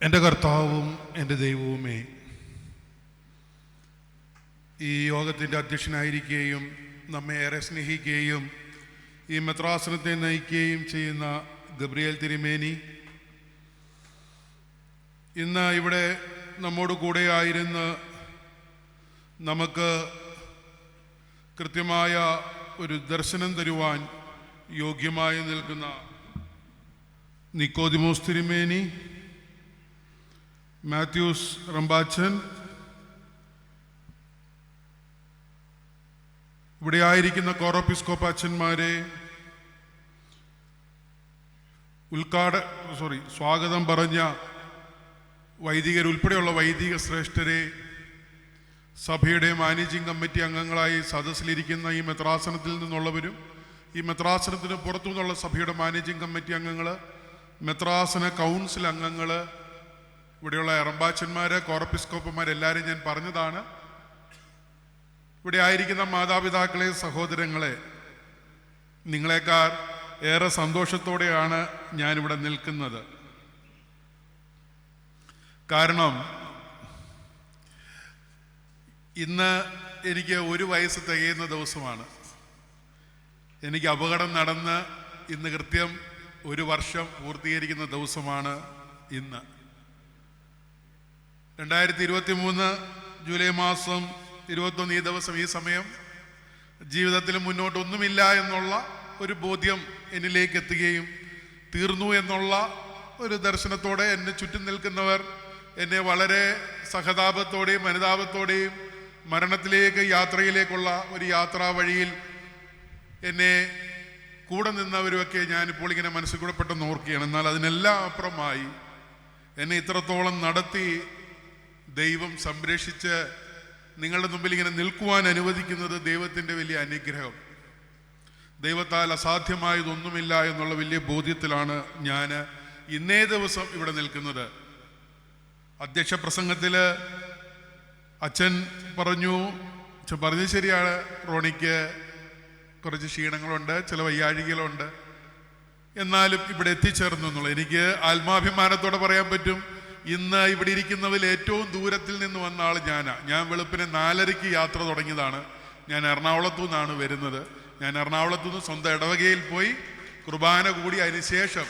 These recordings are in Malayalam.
എന്റെ കർത്താവും എന്റെ ദൈവവുമേ ഈ യോഗത്തിന്റെ അധ്യക്ഷനായിരിക്കുകയും നമ്മെ ഏറെ സ്നേഹിക്കുകയും ഈ മെത്രാസനത്തെ നയിക്കുകയും ചെയ്യുന്ന ഗബ്രിയേൽ തിരുമേനി ഇന്ന് ഇവിടെ നമ്മോട് കൂടെ ആയിരുന്ന് നമുക്ക് കൃത്യമായ ഒരു ദർശനം തരുവാൻ യോഗ്യമായി നിൽക്കുന്ന നിക്കോതിമോസ് തിരുമേനി മാത്യൂസ് റമ്പാച്ചൻ. ഇവിടെ ആയിരിക്കുന്ന കോറോപ്പിസ്കോപ്പ് അച്ഛന്മാരെ ഉദ്ഘാട സോറി സ്വാഗതം പറഞ്ഞ വൈദികർ ഉൾപ്പെടെയുള്ള വൈദിക ശ്രേഷ്ഠരെ സഭയുടെ മാനേജിംഗ് കമ്മിറ്റി അംഗങ്ങളായി സദസ്സിലിരിക്കുന്ന ഈ മെത്രാസനത്തിൽ നിന്നുള്ളവരും ഈ മെത്രാസനത്തിന് പുറത്തു നിന്നുള്ള സഭയുടെ മാനേജിംഗ് കമ്മിറ്റി അംഗങ്ങൾ മെത്രാസന കൗൺസിൽ അംഗങ്ങൾ ഇവിടെയുള്ള എറമ്പാച്ചന്മാർ കോറപ്പിസ്കോപ്പന്മാരെല്ലാവരും ഞാൻ പറഞ്ഞതാണ്. ഇവിടെ ആയിരിക്കുന്ന മാതാപിതാക്കളെ സഹോദരങ്ങളെ നിങ്ങളെക്കാൾ ഏറെ സന്തോഷത്തോടെയാണ് ഞാനിവിടെ നിൽക്കുന്നത്. കാരണം ഇന്ന് എനിക്ക് ഒരു വയസ്സ് തികയുന്ന ദിവസമാണ്. എനിക്ക് അപകടം നടന്ന് ഇന്ന് കൃത്യം ഒരു വർഷം പൂർത്തീകരിക്കുന്ന ദിവസമാണ് ഇന്ന്. രണ്ടായിരത്തി ഇരുപത്തി മൂന്ന് ജൂലൈ മാസം ഇരുപത്തൊന്ന് ഈ ദിവസം ഈ സമയം ജീവിതത്തിൽ മുന്നോട്ടൊന്നുമില്ല എന്നുള്ള ഒരു ബോധ്യം എന്നിലേക്ക് എത്തുകയും തീർന്നു എന്നുള്ള ഒരു ദർശനത്തോടെ എന്നെ ചുറ്റും നിൽക്കുന്നവർ എന്നെ വളരെ സഹതാപത്തോടെയും അനുതാപത്തോടെയും മരണത്തിലേക്ക് യാത്രയിലേക്കുള്ള ഒരു യാത്രാ വഴിയിൽ എന്നെ കൂടെ നിന്നവരുമൊക്കെ ഞാനിപ്പോൾ ഇങ്ങനെ മനസ്സിൽ കൂടെ പെട്ടെന്ന് ഓർക്കുകയാണ്. എന്നാൽ അതിനെല്ലാം അപ്പുറമായി എന്നെ ഇത്രത്തോളം നടത്തി ദൈവം സംരക്ഷിച്ച് നിങ്ങളുടെ മുമ്പിൽ ഇങ്ങനെ നിൽക്കുവാൻ അനുവദിക്കുന്നത് ദൈവത്തിന്റെ വലിയ അനുഗ്രഹം. ദൈവത്താൽ അസാധ്യമായതൊന്നുമില്ല എന്നുള്ള വലിയ ബോധ്യത്തിലാണ് ഞാൻ ഇന്നേ ദിവസം ഇവിടെ നിൽക്കുന്നത്. അധ്യക്ഷ പ്രസംഗത്തിൽ അച്ഛൻ പറഞ്ഞു അച്ഛൻ പറഞ്ഞു ശരിയാണ് റോണിക്ക് കുറച്ച് ക്ഷീണങ്ങളുണ്ട് ചില വയ്യാഴികളുണ്ട് എന്നാലും ഇവിടെ എത്തിച്ചേർന്നു എന്നുള്ളത്. എനിക്ക് ആത്മാഭിമാനത്തോടെ പറയാൻ പറ്റും. ഇന്ന് ഇവിടെ ഇരിക്കുന്നവരിൽ ഏറ്റവും ദൂരത്തിൽ നിന്ന് വന്ന ആൾ ഞാനാ. ഞാൻ വെളുപ്പിന് നാലരയ്ക്ക് യാത്ര തുടങ്ങിയതാണ്. ഞാൻ എറണാകുളത്തു നിന്നാണ് വരുന്നത്. ഞാൻ എറണാകുളത്തു നിന്ന് സ്വന്തം ഇടവകയിൽ പോയി കുർബാന കൂടി അതിനുശേഷം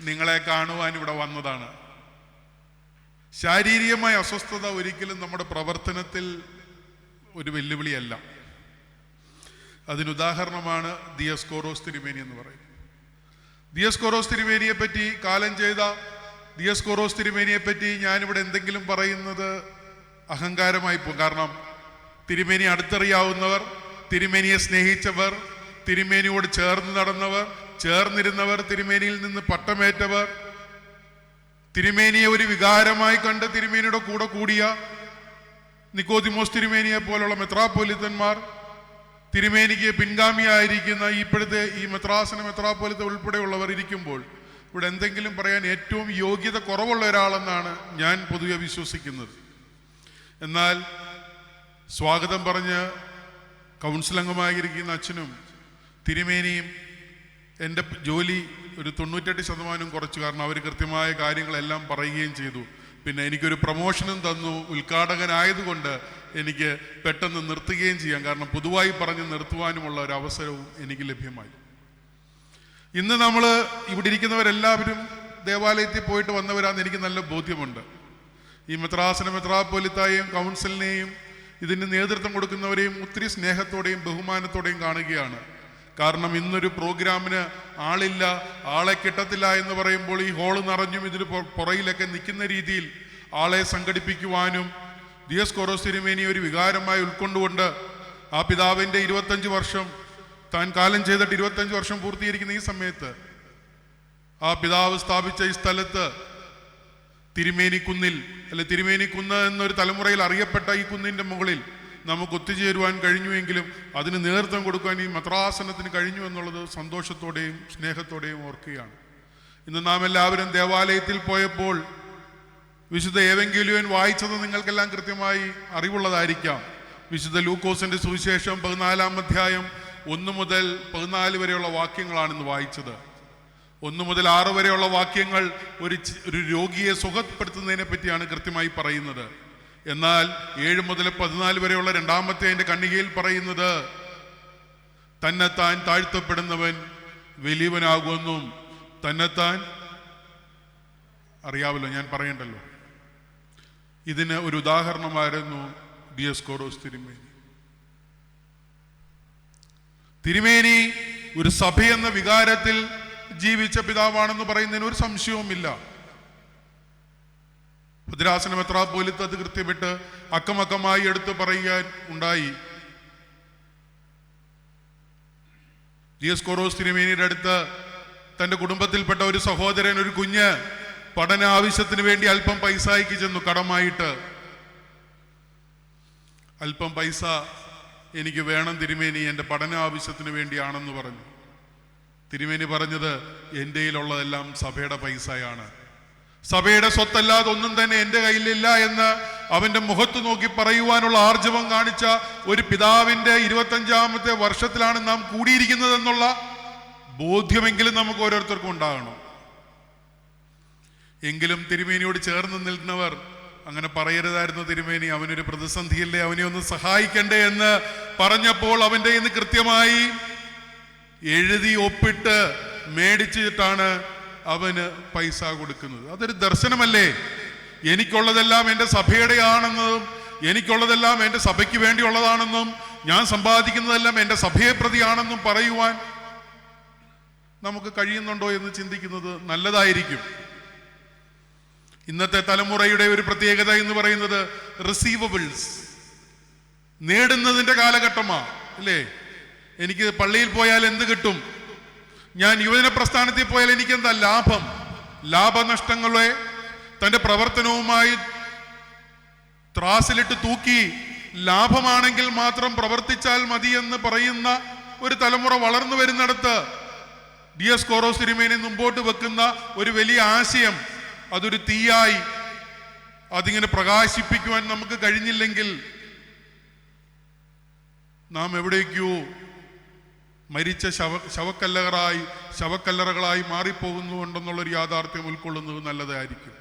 നിങ്ങളെ കാണുവാൻ ഇവിടെ വന്നതാണ്. ശാരീരികമായ അസ്വസ്ഥത ഒരിക്കലും നമ്മുടെ പ്രവർത്തനത്തിൽ ഒരു വെല്ലുവിളിയല്ല. അതിനുദാഹരണമാണ് ദിയസ്കോറോസ് തിരുമേനി എന്ന് പറയുന്നത്. ദിയസ്കോറോസ് തിരുമേനിയെ പറ്റി കാലം ചെയ്ത ദിയസ്കോറോസ് തിരുമേനിയെ പറ്റി ഞാനിവിടെ എന്തെങ്കിലും പറയുന്നത് അഹങ്കാരമായി പോകും. കാരണം തിരുമേനി അടുത്തറിയാവുന്നവർ തിരുമേനിയെ സ്നേഹിച്ചവർ തിരുമേനിയോട് ചേർന്ന് നടന്നവർ ചേർന്നിരുന്നവർ തിരുമേനിയിൽ നിന്ന് പട്ടമേറ്റവർ. തിരുമേനിയെ ഒരു വികാരമായി കണ്ട് തിരുമേനിയുടെ കൂടെ കൂടിയ നിക്കോതിമോസ് തിരുമേനിയെ പോലുള്ള മെത്രാപ്പൊലിത്തന്മാർ തിരുമേനിക്ക് പിൻഗാമിയായിരിക്കുന്ന ഇപ്പോഴത്തെ ഈ മെത്രാസന മെത്രാപ്പൊലിത്ത ഉൾപ്പെടെയുള്ളവർ ഇരിക്കുമ്പോൾ ഇവിടെ എന്തെങ്കിലും പറയാൻ ഏറ്റവും യോഗ്യത കുറവുള്ള ഒരാളെന്നാണ് ഞാൻ പൊതുവെ വിശ്വസിക്കുന്നത്. എന്നാൽ സ്വാഗതം പറഞ്ഞ് കൗൺസിൽ അംഗമായിരിക്കുന്ന അച്ഛനും തിരുമേനിയും എന്റെ ജോലി ഒരു തൊണ്ണൂറ്റെട്ട് ശതമാനം കുറച്ചു കാരണം അവർ കൃത്യമായ കാര്യങ്ങളെല്ലാം പറയുകയും ചെയ്തു. പിന്നെ എനിക്കൊരു പ്രൊമോഷനും തന്നു ഉദ്ഘാടകനായതുകൊണ്ട് എനിക്ക് പെട്ടെന്ന് നിർത്തുകയും ചെയ്യാം. കാരണം പൊതുവായി പറഞ്ഞ് നിർത്തുവാനുമുള്ള ഒരു അവസരവും എനിക്ക് ലഭ്യമായി. ഇന്ന് നമ്മൾ ഇവിടെ ഇരിക്കുന്നവരെല്ലാവരും ദേവാലയത്തിൽ പോയിട്ട് വന്നവരാന്ന് എനിക്ക് നല്ല ബോധ്യമുണ്ട്. ഈ മെത്രാസന മെത്രാപ്പൊലിത്തായെയും കൗൺസിലിനെയും ഇതിന് നേതൃത്വം കൊടുക്കുന്നവരെയും ഒത്തിരി സ്നേഹത്തോടെയും ബഹുമാനത്തോടെയും കാണുകയാണ്. കാരണം ഇന്നൊരു പ്രോഗ്രാമിന് ആളില്ല ആളെ കിട്ടത്തില്ല എന്ന് പറയുമ്പോൾ ഈ ഹോൾ നിറഞ്ഞും ഇതിന് പുറ- പുറയിലൊക്കെ നിൽക്കുന്ന രീതിയിൽ ആളെ സംഘടിപ്പിക്കുവാനും ദിയസ് കൊറോസ് ഒരു വികാരമായി ഉൾക്കൊണ്ടുകൊണ്ട് ആ പിതാവിന്റെ ഇരുപത്തഞ്ച് വർഷം താൻ കാലം ചെയ്തിട്ട് ഇരുപത്തഞ്ച് വർഷം പൂർത്തീകരിക്കുന്ന ഈ സമയത്ത് ആ പിതാവ് സ്ഥാപിച്ച ഈ സ്ഥലത്ത് തിരുമേനിക്കുന്നിൽ അല്ലെ തിരുമേനിക്കുന്ന് എന്നൊരു തലമുറയിൽ അറിയപ്പെട്ട ഈ കുന്നിന്റെ മുകളിൽ നമുക്ക് ഒത്തുചേരുവാൻ കഴിഞ്ഞുവെങ്കിലും അതിന് നേതൃത്വം കൊടുക്കാൻ ഈ മദ്രാസനത്തിന് കഴിഞ്ഞു എന്നുള്ളത് സന്തോഷത്തോടെയും സ്നേഹത്തോടെയും ഓർക്കുകയാണ്. ഇന്ന് നാം എല്ലാവരും ദേവാലയത്തിൽ പോയപ്പോൾ വിശുദ്ധ ഏവെങ്കിലുവൻ വായിച്ചത് നിങ്ങൾക്കെല്ലാം കൃത്യമായി അറിവുള്ളതായിരിക്കാം. വിശുദ്ധ ലൂക്കോസിന്റെ സുവിശേഷം പതിനാലാം അധ്യായം ഒന്ന് മുതൽ പതിനാല് വരെയുള്ള വാക്യങ്ങളാണ് ഇന്ന് വായിച്ചത്. ഒന്ന് മുതൽ ആറ് വരെയുള്ള വാക്യങ്ങൾ ഒരു ഒരു രോഗിയെ സുഖപ്പെടുത്തുന്നതിനെ പറ്റിയാണ് കൃത്യമായി പറയുന്നത്. എന്നാൽ ഏഴ് മുതൽ പതിനാല് വരെയുള്ള രണ്ടാമത്തെ അതിന്റെ കണ്ണികയിൽ പറയുന്നത് തന്നെത്താൻ താഴ്ത്തപ്പെടുന്നവൻ വലിയവനാകുമെന്നും തന്നെത്താൻ അറിയാവല്ലോ ഞാൻ പറയണ്ടല്ലോ. ഇതിന് ഒരു ഉദാഹരണമായിരുന്നു ഡിയസ്കോറോസ് തിരുമേനി. തിരുമേനി ഒരു സഭ എന്ന വികാരത്തിൽ ജീവിച്ച പിതാവാണെന്ന് പറയുന്നതിന് ഒരു സംശയവുമില്ല. ഭദ്രാസനം എത്ര പോലത്ത് അത് കൃത്യപ്പെട്ട് അക്കമക്കമായി എടുത്തു പറയാൻ ഉണ്ടായി. ജി എസ് കൊറോസ് തിരുമേനിയുടെ അടുത്ത് തന്റെ കുടുംബത്തിൽപ്പെട്ട ഒരു സഹോദരൻ ഒരു കുഞ്ഞ് പഠന ആവശ്യത്തിന് വേണ്ടി അല്പം പൈസ അയക്കി ചെന്നു കടമായിട്ട്. അല്പം പൈസ എനിക്ക് വേണം തിരുമേനി എന്റെ പഠന ആവശ്യത്തിന് വേണ്ടിയാണെന്ന് പറഞ്ഞു. തിരുമേനി പറഞ്ഞത് എന്റെ കയ്യിലുള്ളതെല്ലാം സഭയുടെ പൈസയാണ്. സഭയുടെ സ്വത്തല്ലാതെ ഒന്നും തന്നെ എന്റെ കയ്യിലില്ല എന്ന് അവന്റെ മുഖത്ത് നോക്കി പറയുവാനുള്ള ആർജവം കാണിച്ച ഒരു പിതാവിന്റെ ഇരുപത്തഞ്ചാമത്തെ വർഷത്തിലാണ് നാം കൂടിയിരിക്കുന്നത് എന്നുള്ള ബോധ്യമെങ്കിലും നമുക്ക് ഓരോരുത്തർക്കും ഉണ്ടാകണം. എങ്കിലും തിരുമേനിയോട് ചേർന്ന് നിൽക്കുന്നവർ അങ്ങനെ പറയരുതായിരുന്നു തിരുമേനി. അവനൊരു പ്രതിസന്ധിയില്ലേ? അവനെ ഒന്ന് സഹായിക്കണ്ടേ എന്ന് പറഞ്ഞപ്പോൾ അവന്റെ ഇന്ന് കൃത്യമായി എഴുതി ഒപ്പിട്ട് മേടിച്ചിട്ടാണ് അവന് പൈസ കൊടുക്കുന്നത്. അതൊരു ദർശനമല്ലേ? എനിക്കുള്ളതെല്ലാം എന്റെ സഭയുടെയാണെന്നും എനിക്കുള്ളതെല്ലാം എന്റെ സഭയ്ക്ക് വേണ്ടിയുള്ളതാണെന്നും ഞാൻ സമ്പാദിക്കുന്നതെല്ലാം എന്റെ സഭയെ പ്രതിയാണെന്നും പറയുവാൻ നമുക്ക് കഴിയുന്നുണ്ടോ എന്ന് ചിന്തിക്കുന്നത് നല്ലതായിരിക്കും. ഇന്നത്തെ തലമുറയുടെ ഒരു പ്രത്യേകത എന്ന് പറയുന്നത് റിസീവബിൾസ് നേടുന്നതിന്റെ കാലഘട്ടമാണ് അല്ലേ? എനിക്ക് പള്ളിയിൽ പോയാൽ എന്ത് കിട്ടും? ഞാൻ യുവജന പ്രസ്ഥാനത്തിൽ പോയാൽ എനിക്ക് എന്താ ലാഭം? ലാഭനഷ്ടങ്ങളെ തന്റെ പ്രവർത്തനവുമായി ത്രാസിലിട്ട് തൂക്കി ലാഭമാണെങ്കിൽ മാത്രം പ്രവർത്തിച്ചാൽ മതി എന്ന് പറയുന്ന ഒരു തലമുറ വളർന്നു വരുന്നിടത്ത് ഡി എസ് കോറോ മുമ്പോട്ട് വെക്കുന്ന ഒരു വലിയ ആശയം അതൊരു തീയായി. അതിങ്ങനെ പ്രകാശിപ്പിക്കുവാൻ നമുക്ക് കഴിഞ്ഞില്ലെങ്കിൽ നാം എവിടേക്കോ മരിച്ച ശവ ശവക്കല്ലറായി ശവക്കല്ലറകളായി മാറിപ്പോകുന്നുണ്ടെന്നുള്ളൊരു യാഥാർത്ഥ്യം ഉൾക്കൊള്ളുന്നത് നല്ലതായിരിക്കും.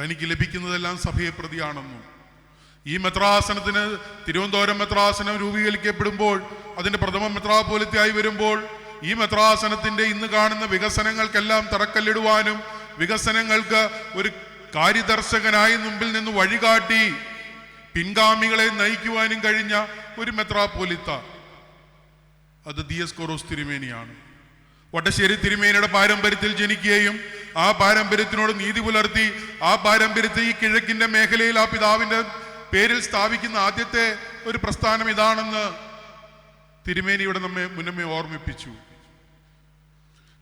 തനിക്ക് ലഭിക്കുന്നതെല്ലാം സഭയെ പ്രതിയാണെന്നും. ഈ മെത്രാസനത്തിന് തിരുവനന്തപുരം മെത്രാസനം രൂപീകരിക്കപ്പെടുമ്പോൾ അതിന്റെ പ്രഥമ മെത്രാപോലിത്തായി വരുമ്പോൾ ഈ മെത്രാസനത്തിന്റെ ഇന്ന് കാണുന്ന വികസനങ്ങൾക്കെല്ലാം തറക്കല്ലിടുവാനും വികസനങ്ങൾക്ക് ഒരു കാര്യദർശകനായി മുമ്പിൽ നിന്ന് വഴികാട്ടി പിൻഗാമികളെ നയിക്കുവാനും കഴിഞ്ഞ ഒരു മെത്രാപോലിത്ത അത് ദിയസ് കൊറോസ് തിരുമേനിയാണ്. വട്ടശ്ശേരി തിരുമേനിയുടെ പാരമ്പര്യത്തിൽ ജനിക്കുകയും ആ പാരമ്പര്യത്തിനോട് നീതി പുലർത്തി ആ പാരമ്പര്യത്തെ ഈ കിഴക്കിന്റെ മേഖലയിൽ ആ പിതാവിന്റെ പേരിൽ സ്ഥാപിക്കുന്ന ആദ്യത്തെ ഒരു പ്രസ്ഥാനം ഇതാണെന്ന് തിരുമേനിയുടെ നമ്മെ മുന്നമേ ഓർമ്മിപ്പിച്ചു.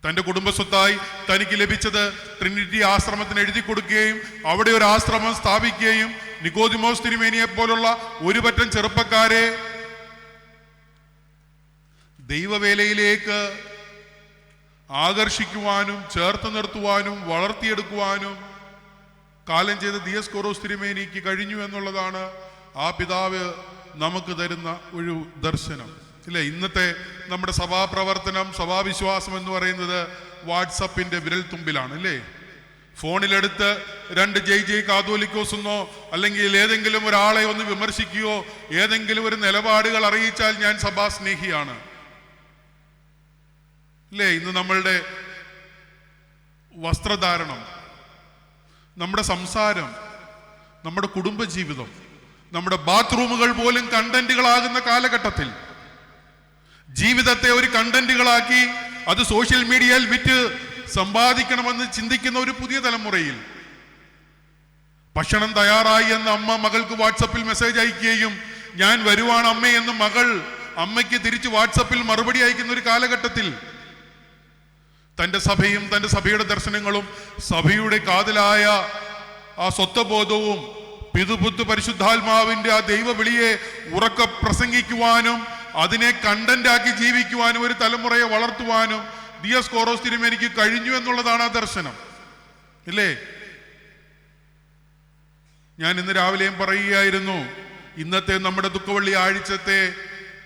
തന്റെ കുടുംബസ്വത്തായി തനിക്ക് ലഭിച്ചത് ട്രിനിറ്റി ആശ്രമത്തിന് എഴുതി കൊടുക്കുകയും അവിടെ ഒരു ആശ്രമം സ്ഥാപിക്കുകയും നിക്കോതിമോസ് തിരുമേനിയെ പോലുള്ള ഒരു പറ്റം ചെറുപ്പക്കാരെ ദൈവവേലയിലേക്ക് ആകർഷിക്കുവാനും ചേർത്ത് നിർത്തുവാനും വളർത്തിയെടുക്കുവാനും കാലം ചെയ്ത ദിയസ് കൊറോസ് തിരുമേനിക്ക് കഴിഞ്ഞു എന്നുള്ളതാണ് ആ പിതാവ് നമുക്ക് തരുന്ന ഒരു ദർശനം. ഇല്ലേ ഇന്നത്തെ നമ്മുടെ സഭാപ്രവർത്തനം സഭാവിശ്വാസം എന്ന് പറയുന്നത് വാട്സപ്പിന്റെ വിരൽ തുമ്പിലാണ് അല്ലേ? ഫോണിലെടുത്ത് രണ്ട് ജയ് ജയ് കാതോലിക്കോസ് എന്നോ അല്ലെങ്കിൽ ഏതെങ്കിലും ഒരാളെ ഒന്ന് വിമർശിക്കുകയോ ഏതെങ്കിലും ഒരു നിലപാടുകൾ അറിയിച്ചാൽ ഞാൻ സഭാ സ്നേഹിയാണ് അല്ലേ ഇന്ന് നമ്മളുടെ വസ്ത്രധാരണം നമ്മുടെ സംസാരം നമ്മുടെ കുടുംബജീവിതം നമ്മുടെ ബാത്റൂമുകൾ പോലും കണ്ടന്റുകളാകുന്ന കാലഘട്ടത്തിൽ ജീവിതത്തെ ഒരു കണ്ടന്റുകളാക്കി അത് സോഷ്യൽ മീഡിയയിൽ വിറ്റ് സമ്പാദിക്കണമെന്ന് ചിന്തിക്കുന്ന ഒരു പുതിയ തലമുറയിൽ. ഭക്ഷണം തയ്യാറായി എന്ന് അമ്മ മകൾക്ക് വാട്സപ്പിൽ മെസ്സേജ് അയക്കുകയും ഞാൻ വരുവാണ് അമ്മ എന്ന് മകൾ അമ്മയ്ക്ക് തിരിച്ച് വാട്സപ്പിൽ മറുപടി അയക്കുന്ന ഒരു കാലഘട്ടത്തിൽ തന്റെ സഭയും തന്റെ സഭയുടെ ദർശനങ്ങളും സഭയുടെ കാതലായ ആ സ്വത്വബോധവും പിതുപുത്തു പരിശുദ്ധാത്മാവിന്റെ ആ ദൈവവിളിയെ ഉറക്ക പ്രസംഗിക്കുവാനും അതിനെ കണ്ടന്റാക്കി ജീവിക്കുവാനും ഒരു തലമുറയെ വളർത്തുവാനും ദിയസ് കോറോസ് തിരുമേനിക്ക് കഴിഞ്ഞു എന്നുള്ളതാണ് ആ ദർശനം. ഇല്ലേ? ഞാൻ ഇന്ന് രാവിലെയും പറയുകയായിരുന്നു ഇന്നത്തെ നമ്മുടെ ദുഃഖവള്ളി ആഴ്ചത്തെ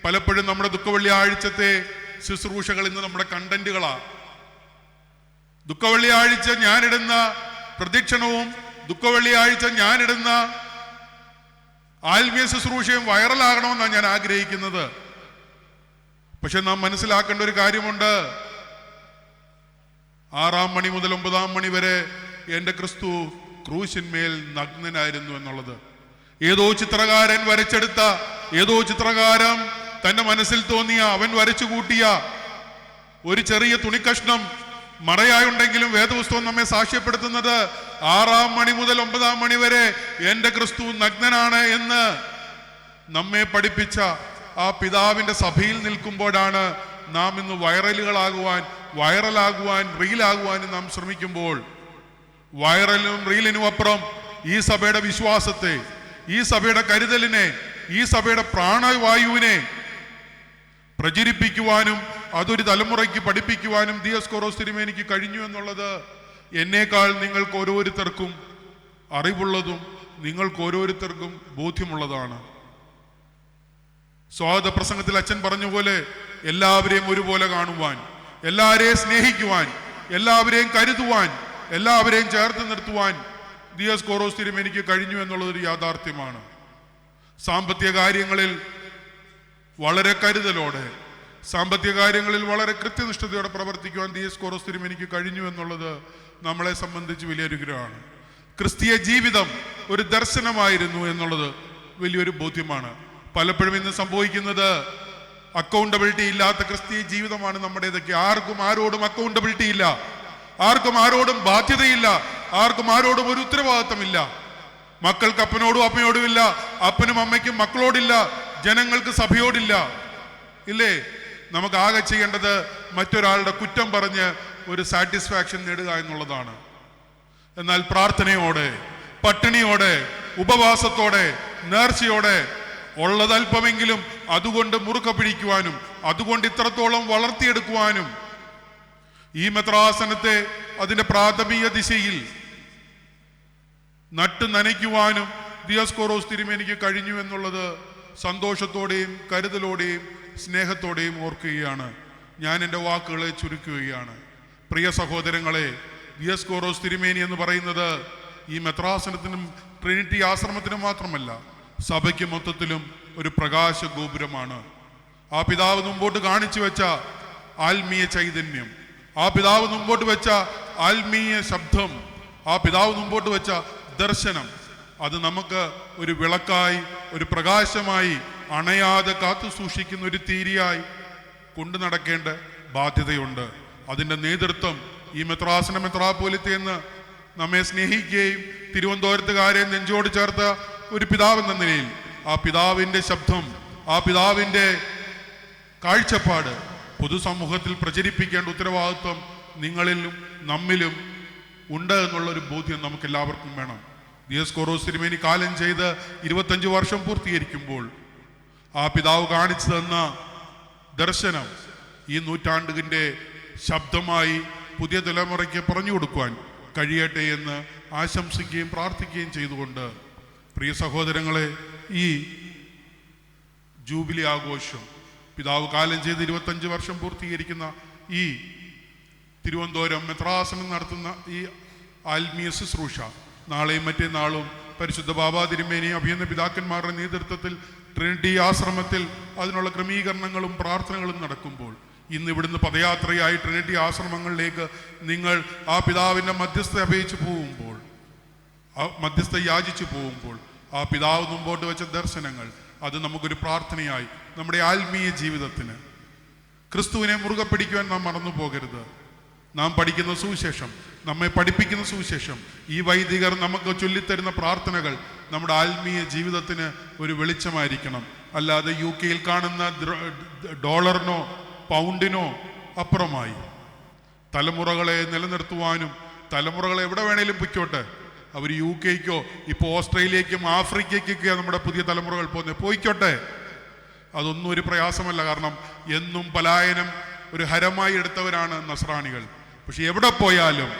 പലപ്പോഴും നമ്മുടെ ദുഃഖവള്ളി ആഴ്ചത്തെ ശുശ്രൂഷകൾ ഇന്ന് നമ്മുടെ കണ്ടന്റുകളാ ആഴ്ച ഞാനിടുന്ന പ്രദക്ഷിണവും ആഴ്ച ഞാനിടുന്ന ആത്മീയ ശുശ്രൂഷയും വൈറലാകണമെന്നാണ് ഞാൻ ആഗ്രഹിക്കുന്നത്. പക്ഷെ നാം മനസ്സിലാക്കേണ്ട ഒരു കാര്യമുണ്ട്. ആറാം മണി മുതൽ ഒമ്പതാം മണി വരെ എന്റെ ക്രിസ്തു ക്രൂശിന്മേൽ നഗ്നനായിരുന്നു എന്നുള്ളത്. ഏതോ ചിത്രകാരൻ വരച്ചെടുത്ത ഏതോ ചിത്രകാരൻ തന്റെ മനസ്സിൽ തോന്നിയ അവൻ വരച്ചു കൂട്ടിയ ഒരു ചെറിയ തുണിക്കഷ്ണം മറയായുണ്ടെങ്കിലും വേദപുസ്തകം നമ്മെ സാക്ഷ്യപ്പെടുത്തുന്നത് ആറാം മണി മുതൽ ഒമ്പതാം മണി വരെ എന്റെ ക്രിസ്തു നഗ്നനാണ് എന്ന് നമ്മെ പഠിപ്പിച്ച ആ പിതാവിന്റെ സഭയിൽ നിൽക്കുമ്പോഴാണ് നാം ഇന്ന് വൈറലുകളാകുവാൻ വൈറലാകുവാൻ റീലാകുവാനും നാം ശ്രമിക്കുമ്പോൾ. വൈറലിനും റീലിനും അപ്പുറം ഈ സഭയുടെ വിശ്വാസത്തെ ഈ സഭയുടെ കരുതലിനെ ഈ സഭയുടെ പ്രാണവായുവിനെ പ്രചരിപ്പിക്കുവാനും അതൊരു തലമുറയ്ക്ക് പഠിപ്പിക്കുവാനും ദിയസ്കോറോസ് തിരുമേനിക്ക് കഴിഞ്ഞു എന്നുള്ളത് എന്നേക്കാൾ നിങ്ങൾക്ക് ഓരോരുത്തർക്കും അറിവുള്ളതും നിങ്ങൾക്ക് ഓരോരുത്തർക്കും ബോധ്യമുള്ളതാണ്. സ്വാഗത പ്രസംഗത്തിൽ അച്ഛൻ പറഞ്ഞ പോലെ എല്ലാവരെയും ഒരുപോലെ കാണുവാൻ എല്ലാവരെയും സ്നേഹിക്കുവാൻ എല്ലാവരെയും കരുതുവാൻ എല്ലാവരെയും ചേർത്ത് നിർത്തുവാൻ ദിയസ് കോറോസ് തിരുമേനിക്ക് കഴിഞ്ഞു എന്നുള്ളതൊരു യാഥാർത്ഥ്യമാണ്. സാമ്പത്തിക കാര്യങ്ങളിൽ വളരെ കരുതലോടെ സാമ്പത്തിക കാര്യങ്ങളിൽ വളരെ കൃത്യനിഷ്ഠതയോടെ പ്രവർത്തിക്കുവാൻ ദിയസ് കോറോസ് തിരുമേനിക്ക് കഴിഞ്ഞു എന്നുള്ളത് നമ്മളെ സംബന്ധിച്ച് വലിയ അനുഗ്രഹമാണ് ക്രിസ്തീയ ജീവിതം ഒരു ദർശനമായിരുന്നു എന്നുള്ളത് വലിയൊരു ബോധ്യമാണ്. പലപ്പോഴും ഇന്ന് സംഭവിക്കുന്നത് അക്കൗണ്ടബിലിറ്റി ഇല്ലാത്ത ക്രിസ്തീയ ജീവിതമാണ് നമ്മുടേതൊക്കെ. ആർക്കും ആരോടും അക്കൗണ്ടബിലിറ്റി ഇല്ല. ആർക്കും ആരോടും ബാധ്യതയില്ല. ആർക്കും ആരോടും ഒരു ഉത്തരവാദിത്തമില്ല. മക്കൾക്ക് അപ്പനോടും അമ്മയോടും ഇല്ല. അപ്പനും അമ്മയ്ക്കും മക്കളോടില്ല. ജനങ്ങൾക്ക് സഭയോടില്ല. ഇല്ലേ? നമുക്ക് ആകെ ചെയ്യേണ്ടത് മറ്റൊരാളുടെ കുറ്റം പറഞ്ഞ് ഒരു സാറ്റിസ്ഫാക്ഷൻ നേടുക എന്നുള്ളതാണ്. എന്നാൽ പ്രാർത്ഥനയോടെ പട്ടിണിയോടെ ഉപവാസത്തോടെ നേർച്ചയോടെ ഉള്ളതല്പമെങ്കിലും അതുകൊണ്ട് മുറുക്ക പിടിക്കുവാനും അതുകൊണ്ട് ഇത്രത്തോളം വളർത്തിയെടുക്കുവാനും. ഈ മെത്രാസനത്തെ അതിന്റെ പ്രാഥമിക ദിശയിൽ നട്ട് നനയ്ക്കുവാനും ദിയസ്കോറോസ് തിരുമേനിക്ക് കഴിഞ്ഞു എന്നുള്ളത് സന്തോഷത്തോടെയും കരുതലോടെയും സ്നേഹത്തോടെയും ഓർക്കുകയാണ്. ഞാൻ എന്റെ വാക്കുകളെ ചുരുക്കുകയാണ്. പ്രിയ സഹോദരങ്ങളെ ദിയസ്കോറോസ് തിരുമേനി എന്ന് പറയുന്നത് ഈ മെത്രാസനത്തിനും ട്രിനിറ്റി ആശ്രമത്തിനും മാത്രമല്ല സഭയ്ക്ക് മൊത്തത്തിലും ഒരു പ്രകാശ ഗോപുരമാണ് ആ പിതാവ് മുമ്പോട്ട് കാണിച്ചു വെച്ച ആത്മീയ ചൈതന്യം ആ പിതാവ് മുമ്പോട്ട് വെച്ച ആത്മീയ ശബ്ദം ആ പിതാവ് മുമ്പോട്ട് വെച്ച ദർശനം അത് നമുക്ക് ഒരു വിളക്കായി ഒരു പ്രകാശമായി അണയാതെ കാത്തു സൂക്ഷിക്കുന്ന ഒരു തീരിയായി കൊണ്ടു നടക്കേണ്ട ബാധ്യതയുണ്ട്. അതിന്റെ നേതൃത്വം ഈ മെത്രാസന മെത്രാപോലിത്തേന്ന് നമ്മെ സ്നേഹിക്കുകയും തിരുവനന്തപുരത്തുകാരെ നെഞ്ചോട് ചേർത്ത ഒരു പിതാവ് എന്ന നിലയിൽ ആ പിതാവിന്റെ ശബ്ദം ആ പിതാവിന്റെ കാഴ്ചപ്പാട് പൊതുസമൂഹത്തിൽ പ്രചരിപ്പിക്കേണ്ട ഉത്തരവാദിത്വം നിങ്ങളിലും നമ്മിലും ഉണ്ട് എന്നുള്ള ഒരു ബോധ്യം നമുക്ക് എല്ലാവർക്കും വേണം ദിയസ് കൊറോസ് തിരുമേനി കാലം ചെയ്ത് ഇരുപത്തഞ്ച് വർഷം പൂർത്തീകരിക്കുമ്പോൾ ആ പിതാവ് കാണിച്ചു തന്ന ദർശനം ഈ നൂറ്റാണ്ടിന്റെ ശബ്ദമായി പുതിയ തലമുറയ്ക്ക് പറഞ്ഞു കൊടുക്കുവാൻ കഴിയട്ടെ എന്ന് ആശംസിക്കുകയും പ്രാർത്ഥിക്കുകയും ചെയ്തുകൊണ്ട് പ്രിയ സഹോദരങ്ങളെ ഈ ജൂബിലി ആഘോഷം പിതാവ് കാലം ചെയ്ത് ഇരുപത്തഞ്ച് വർഷം പൂർത്തീകരിക്കുന്ന ഈ തിരുവനന്തപുരം മെത്രാസനം നടത്തുന്ന ഈ ആത്മീയ ശുശ്രൂഷ നാളെയും മറ്റന്നാളും പരിശുദ്ധ ബാബാ തിരുമേനി അഭിയന്ന പിതാക്കന്മാരുടെ നേതൃത്വത്തിൽ ട്രിനിറ്റി ആശ്രമത്തിൽ അതിനുള്ള ക്രമീകരണങ്ങളും പ്രാർത്ഥനകളും നടക്കുമ്പോൾ ഇന്ന് ഇവിടുന്ന് പദയാത്രയായി ട്രിനിറ്റി ആശ്രമങ്ങളിലേക്ക് നിങ്ങൾ ആ പിതാവിന്റെ മധ്യസ്ഥ അപേക്ഷിച്ച് പോകുമ്പോൾ മധ്യസ്ഥ യാചിച്ചു പോകുമ്പോൾ ആ പിതാവ് മുമ്പോട്ട് വെച്ച ദർശനങ്ങൾ അത് നമുക്കൊരു പ്രാർത്ഥനയായി. നമ്മുടെ ആത്മീയ ജീവിതത്തിന്. ക്രിസ്തുവിനെ മുറുകെ പിടിക്കുവാൻ നാം മറന്നു പോകരുത്. നാം പഠിക്കുന്ന സുവിശേഷം നമ്മെ പഠിപ്പിക്കുന്ന സുവിശേഷം ഈ വൈദികർ നമുക്ക് ചൊല്ലിത്തരുന്ന പ്രാർത്ഥനകൾ നമ്മുടെ ആത്മീയ ജീവിതത്തിന് ഒരു വെളിച്ചമായിരിക്കണം. അല്ലാതെ യു കെയിൽ കാണുന്ന ഡോളറിനോ പൗണ്ടിനോ അപ്പുറമായി. തലമുറകളെ നിലനിർത്തുവാനും തലമുറകളെ എവിടെ വേണേലും പൊയ്ക്കോട്ടെ. അവർ യു കെക്കോ ഇപ്പോൾ ഓസ്ട്രേലിയക്കും ആഫ്രിക്കയ്ക്കൊക്കെയാണ് നമ്മുടെ പുതിയ തലമുറകൾ പോകുന്നത് പോയിക്കോട്ടെ. അതൊന്നും ഒരു പ്രയാസമല്ല. കാരണം എന്നും പലായനം ഒരു ഹരമായി എടുത്തവരാണ് നസ്രാണികൾ. പക്ഷെ എവിടെ പോയാലും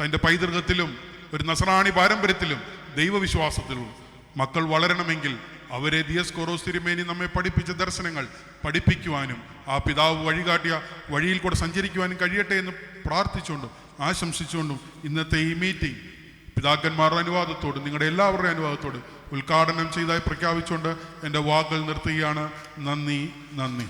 തന്റെ പൈതൃകത്തിലും ഒരു നസ്രാണി പാരമ്പര്യത്തിലും ദൈവവിശ്വാസത്തിലും മക്കൾ വളരണമെങ്കിൽ അവരെ ദിയസ് കൊറോസ് തിരുമേനി നമ്മെ പഠിപ്പിച്ച ദർശനങ്ങൾ പഠിപ്പിക്കുവാനും ആ പിതാവ് വഴികാട്ടിയ വഴിയിൽ കൂടെ സഞ്ചരിക്കുവാനും കഴിയട്ടെ എന്ന് പ്രാർത്ഥിച്ചുകൊണ്ടും ആശംസിച്ചുകൊണ്ടും ഇന്നത്തെ ഈ മീറ്റിംഗ് പിതാക്കന്മാരുടെ അനുവാദത്തോട് നിങ്ങളുടെ എല്ലാവരുടെ അനുവാദത്തോട് ഉദ്ഘാടനം ചെയ്തായി പ്രഖ്യാപിച്ചുകൊണ്ട് എന്റെ വാക്കുകൾ നിർത്തുകയാണ്. നന്ദി നന്ദി.